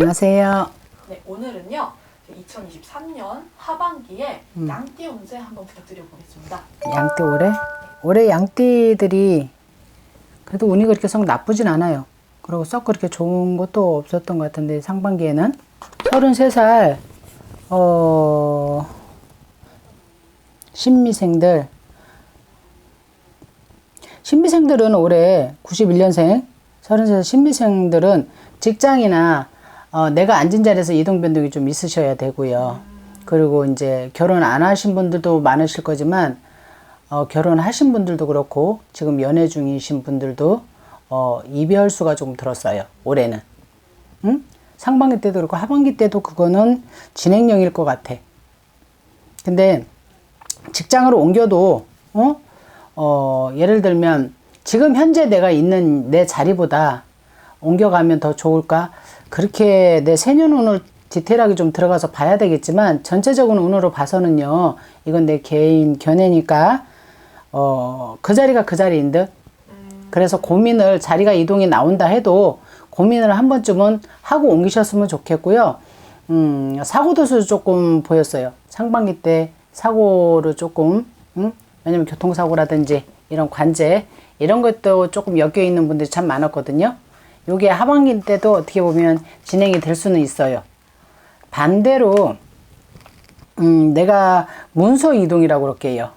안녕하세요. 네, 오늘은요. 2023년 하반기에 음. 양띠 운세 한번 부탁드려 보겠습니다. 양띠 올해? 올해 양띠들이 그래도 운이 그렇게 썩 나쁘진 않아요. 그리고 썩 그렇게 좋은 것도 없었던 것 같은데 상반기에는 33살 어 신미생들 신미생들은 올해 91년생 33살 신미생들은 직장이나 어, 내가 앉은 자리에서 이동 변동이 좀 있으셔야 되고요. 그리고 이제 결혼 안 하신 분들도 많으실 거지만 어, 결혼하신 분들도 그렇고 지금 연애 중이신 분들도 어, 이별 수가 조금 들었어요. 올해는. 응? 상반기 때도 그렇고 하반기 때도 그거는 진행형일 것 같아. 근데 직장으로 옮겨도 어? 어, 예를 들면 지금 현재 내가 있는 내 자리보다 옮겨가면 더 좋을까? 그렇게 내 세년 운을 디테일하게 좀 들어가서 봐야 되겠지만 전체적인 운으로 봐서는요. 이건 내 개인 견해니까 어, 그 자리가 그 자리인 듯. 그래서 고민을 자리가 이동이 나온다 해도 고민을 한 번쯤은 하고 옮기셨으면 좋겠고요. 음, 사고도수 조금 보였어요. 상반기 때 사고를 조금, 음? 왜냐면 교통사고라든지 이런 관제, 이런 것도 조금 엮여 있는 분들이 참 많았거든요. 요게 하반기 때도 어떻게 보면 진행이 될 수는 있어요. 반대로, 음, 내가 문서 이동이라고 그럴게요.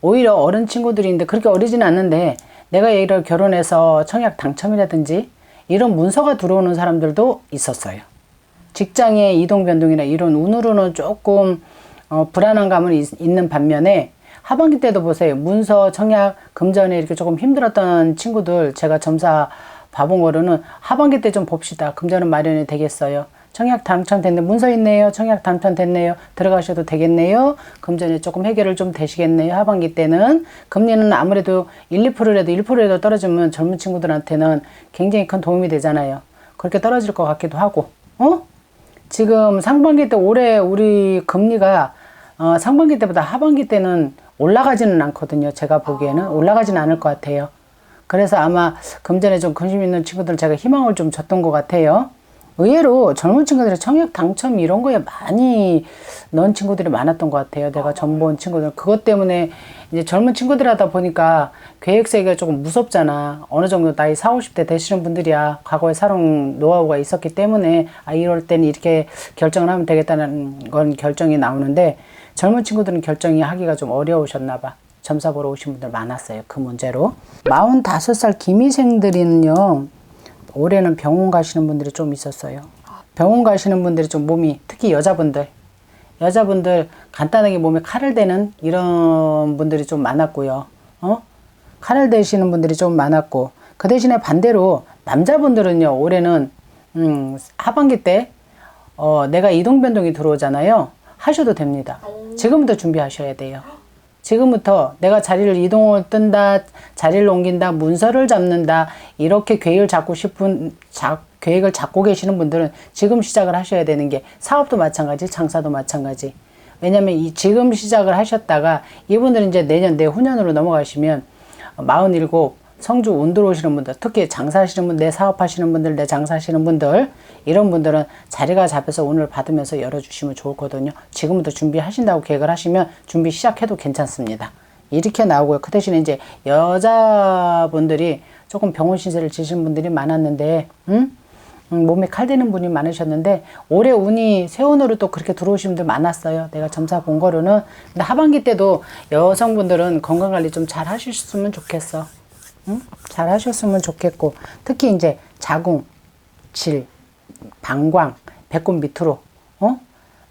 오히려 어른 친구들인데 그렇게 어리진 않는데 내가 예를 결혼해서 청약 당첨이라든지 이런 문서가 들어오는 사람들도 있었어요. 직장의 이동 변동이나 이런 운으로는 조금 어, 불안한 감은 있, 있는 반면에 하반기 때도 보세요. 문서, 청약, 금전에 이렇게 조금 힘들었던 친구들 제가 점사 거로는 하반기 때 좀 봅시다. 금전은 마련이 되겠어요. 청약 당첨됐네. 문서 있네요. 청약 당첨됐네요. 들어가셔도 되겠네요. 금전에 조금 해결을 좀 되시겠네요. 하반기 때는. 금리는 아무래도 1, 2%라도 1%라도 떨어지면 젊은 친구들한테는 굉장히 큰 도움이 되잖아요. 그렇게 떨어질 것 같기도 하고. 어? 지금 상반기 때 올해 우리 금리가 어, 상반기 때보다 하반기 때는 올라가지는 않거든요. 제가 보기에는 올라가지는 않을 것 같아요. 그래서 아마 금전에 좀 관심 있는 친구들 제가 희망을 좀 줬던 것 같아요. 의외로 젊은 친구들이 청약 당첨 이런 거에 많이 넣은 친구들이 많았던 것 같아요. 내가 전본 친구들. 그것 때문에 이제 젊은 친구들 하다 보니까 계획 세기가 조금 무섭잖아. 어느 정도 나이 4, 50대 되시는 분들이야. 과거에 살아온 노하우가 있었기 때문에 아, 이럴 때는 이렇게 결정을 하면 되겠다는 건 결정이 나오는데 젊은 친구들은 결정이 하기가 좀 어려우셨나 봐. 점사 보러 오신 분들 많았어요. 그 문제로. 45살 기미생들은요. 올해는 병원 가시는 분들이 좀 있었어요. 병원 가시는 분들이 좀 몸이 특히 여자분들 여자분들 간단하게 몸에 칼을 대는 이런 분들이 좀 많았고요. 어? 칼을 대시는 분들이 좀 많았고 그 대신에 반대로 남자분들은요 올해는 음, 하반기 때 어, 내가 이동 변동이 들어오잖아요. 하셔도 됩니다. 지금부터 준비하셔야 돼요. 지금부터 내가 자리를 이동을 뜬다, 자리를 옮긴다, 문서를 잡는다, 이렇게 계획을 잡고 싶은, 자, 계획을 잡고 계시는 분들은 지금 시작을 하셔야 되는 게 사업도 마찬가지, 장사도 마찬가지. 왜냐면 이 지금 시작을 하셨다가 이분들은 이제 내년, 내후년으로 넘어가시면 47, 성주 운 들어오시는 분들, 특히 장사하시는 분, 내 사업하시는 분들, 내 장사하시는 분들, 이런 분들은 자리가 잡혀서 운을 받으면서 열어주시면 좋거든요. 지금부터 준비하신다고 계획을 하시면 준비 시작해도 괜찮습니다. 이렇게 나오고요. 그 대신에 이제 여자분들이 조금 병원 신세를 지신 분들이 많았는데, 음? 음, 몸에 칼 대는 분이 많으셨는데 올해 운이 새운으로 또 그렇게 들어오신 분들 많았어요. 내가 점사 본 거로는 근데 하반기 때도 여성분들은 건강 관리 좀 잘 하셨으면 좋겠어. 응? 잘 하셨으면 좋겠고 특히 이제 자궁, 질, 방광, 배꼽 밑으로 어?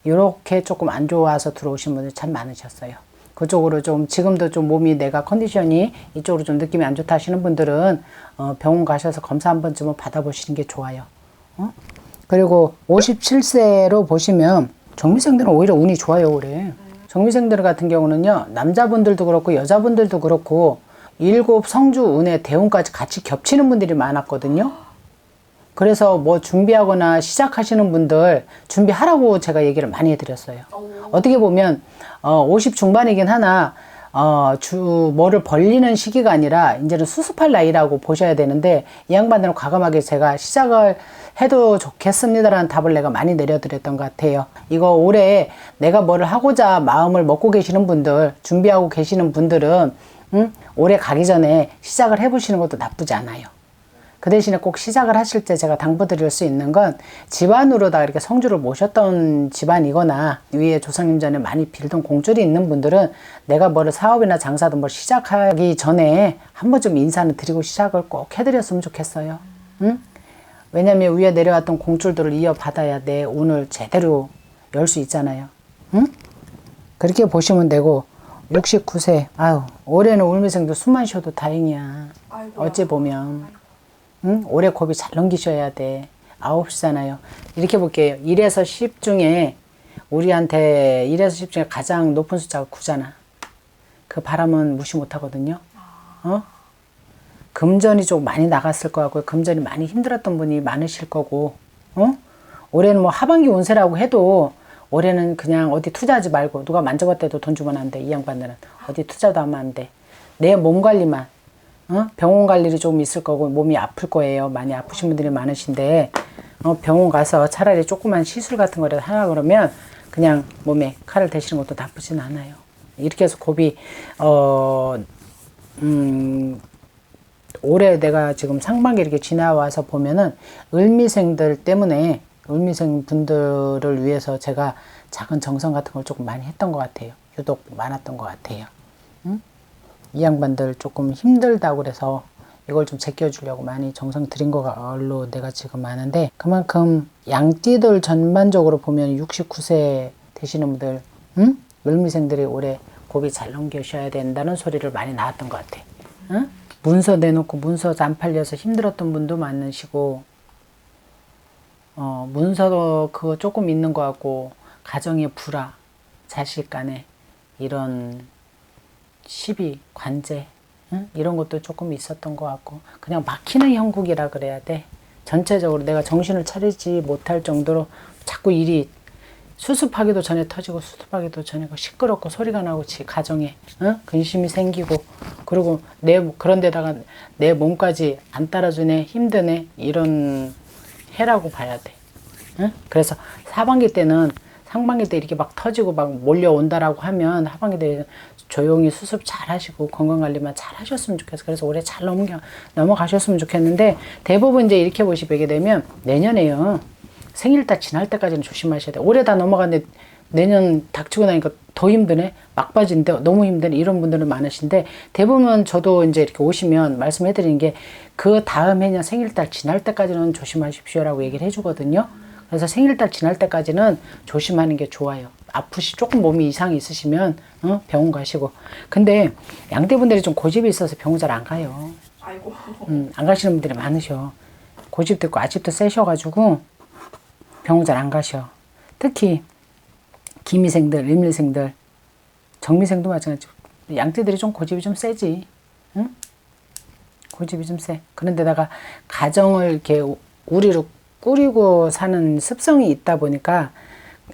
이렇게 조금 안 좋아서 들어오신 분들 참 많으셨어요. 그쪽으로 좀 지금도 좀 몸이 내가 컨디션이 이쪽으로 좀 느낌이 안 좋다 하시는 분들은 어, 병원 가셔서 검사 한 번쯤은 받아보시는 게 좋아요. 어? 그리고 57세로 보시면 정미생들은 오히려 운이 좋아요 올해. 정미생들 같은 경우는요 남자분들도 그렇고 여자분들도 그렇고 일곱 성주 운의 대운까지 같이 겹치는 분들이 많았거든요. 그래서 뭐 준비하거나 시작하시는 분들 준비하라고 제가 얘기를 많이 해드렸어요. 어떻게 보면 어, 50 중반이긴 하나 어, 주, 뭐를 벌리는 시기가 아니라 이제는 수습할 나이라고 보셔야 되는데 이 양반들은 과감하게 제가 시작을 해도 좋겠습니다라는 답을 내가 많이 내려드렸던 것 같아요. 이거 올해 내가 뭐를 하고자 마음을 먹고 계시는 분들, 준비하고 계시는 분들은, 음, 올해 가기 전에 시작을 해보시는 것도 나쁘지 않아요. 그 대신에 꼭 시작을 하실 때 제가 당부드릴 수 있는 건 집안으로 다 이렇게 성주를 모셨던 집안이거나 위에 조상님 전에 많이 빌던 공줄이 있는 분들은 내가 뭐를 사업이나 장사든 뭘 시작하기 전에 한 번쯤 인사는 드리고 시작을 꼭 해드렸으면 좋겠어요. 응? 왜냐면 위에 내려왔던 공줄들을 이어받아야 내 오늘 제대로 열 수 있잖아요. 응? 그렇게 보시면 되고 69세 아유 올해는 울미생도 숨만 쉬어도 다행이야. 아이고. 어찌 보면 응? 올해 고비 잘 넘기셔야 돼. 아홉 시잖아요. 이렇게 볼게요. 1에서 10 중에 우리한테 1에서 10 중에 가장 높은 숫자가 9잖아. 그 바람은 무시 못 하거든요. 어? 금전이 좀 많이 나갔을 거 같고요. 금전이 많이 힘들었던 분이 많으실 거고, 어? 올해는 뭐 하반기 운세라고 해도 올해는 그냥 어디 투자하지 말고 누가 만져봤대도 돈 주면 안 돼. 이 양반들은 어디 투자도 하면 안 돼. 내 몸 관리만 어? 병원 갈 일이 좀 있을 거고 몸이 아플 거예요. 많이 아프신 분들이 많으신데 어, 병원 가서 차라리 조그만 시술 같은 거라도 하라 그러면 그냥 몸에 칼을 대시는 것도 나쁘진 않아요. 이렇게 해서 곱이 어, 음, 올해 내가 지금 상반기 이렇게 지나와서 보면은 을미생들 때문에 을미생 분들을 위해서 제가 작은 정성 같은 걸 조금 많이 했던 것 같아요. 유독 많았던 것 같아요. 응? 이 양반들 조금 힘들다고 그래서 이걸 좀 제껴주려고 많이 정성 들인 걸로 내가 지금 아는데 그만큼 양띠들 전반적으로 보면 69세 되시는 분들 응? 을미생들이 올해 고비 잘 넘겨셔야 된다는 소리를 많이 나왔던 것 같아. 응? 문서 내놓고 문서 안 팔려서 힘들었던 분도 많으시고 어, 문서도 그거 조금 있는 것 같고 가정의 불화, 자식 간에 이런 시비, 관제 응? 이런 것도 조금 있었던 것 같고 그냥 막히는 형국이라 그래야 돼. 전체적으로 내가 정신을 차리지 못할 정도로 자꾸 일이 수습하기도 전에 터지고 수습하기도 전에 그 시끄럽고 소리가 나고 지 가정에 응? 근심이 생기고 그리고 내 그런 데다가 내 몸까지 안 따라주네 힘드네 이런 해라고 봐야 돼. 응? 그래서 하반기 때는 상반기 때 이렇게 막 터지고 막 몰려온다라고 하면 하반기 때 조용히 수습 잘 하시고 건강 관리만 잘 하셨으면 좋겠어. 그래서 올해 잘 넘겨 넘어가셨으면 좋겠는데 대부분 이제 이렇게 보시게 되면 내년에요. 생일 다 지날 때까지는 조심하셔야 돼. 올해 다 넘어갔는데 내년 닥치고 나니까 더 힘드네. 막바지인데 너무 힘드네. 이런 분들은 많으신데 대부분 저도 이제 이렇게 오시면 말씀해 드리는 게 그 다음 해년 생일달 지날 때까지는 조심하십시오라고 얘기를 해주거든요. 그래서 생일달 지날 때까지는 조심하는 게 좋아요. 아프시 조금 몸이 이상이 있으시면 어? 병원 가시고. 근데 양대분들이 좀 고집이 있어서 병원 잘 안 가요. 아이고. 음, 안 가시는 분들이 많으셔. 고집도 있고 아직도 세셔가지고 병원 잘 안 가셔. 특히 기미생들, 일밀생들, 정미생도 마찬가지고 양띠들이 좀 고집이 좀 세지. 응? 고집이 좀 세. 그런데다가 가정을 이렇게 우리로 꾸리고 사는 습성이 있다 보니까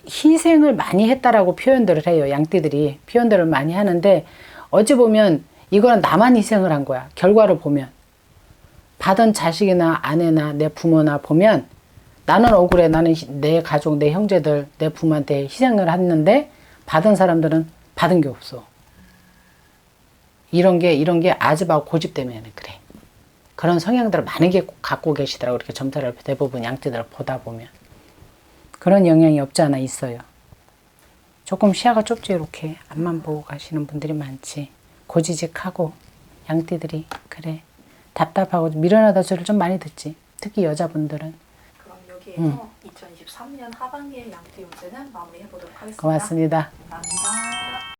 희생을 많이 했다라고 표현들을 해요. 양띠들이 표현들을 많이 하는데 어찌 보면 이거는 나만 희생을 한 거야. 결과를 보면 받은 자식이나 아내나 내 부모나 보면 나는 억울해. 나는 희- 내 가족, 내 형제들, 내 부모한테 희생을 했는데 받은 사람들은 받은 게 없어. 이런 게 이런 게 아집하고 고집 때문에 그래. 그런 성향들을 많이 갖고 계시더라고 이렇게 점사를 대부분 양띠들을 보다 보면 그런 영향이 없지 않아 있어요. 조금 시야가 좁지 이렇게 앞만 보고 가시는 분들이 많지. 고지직하고 양띠들이 그래 답답하고 미련하다 소리를 좀 많이 듣지. 특히 여자분들은 여기에서 음. 2023년 하반기의 양띠 운세는 마무리해 보도록 하겠습니다. 고맙습니다. 감사합니다.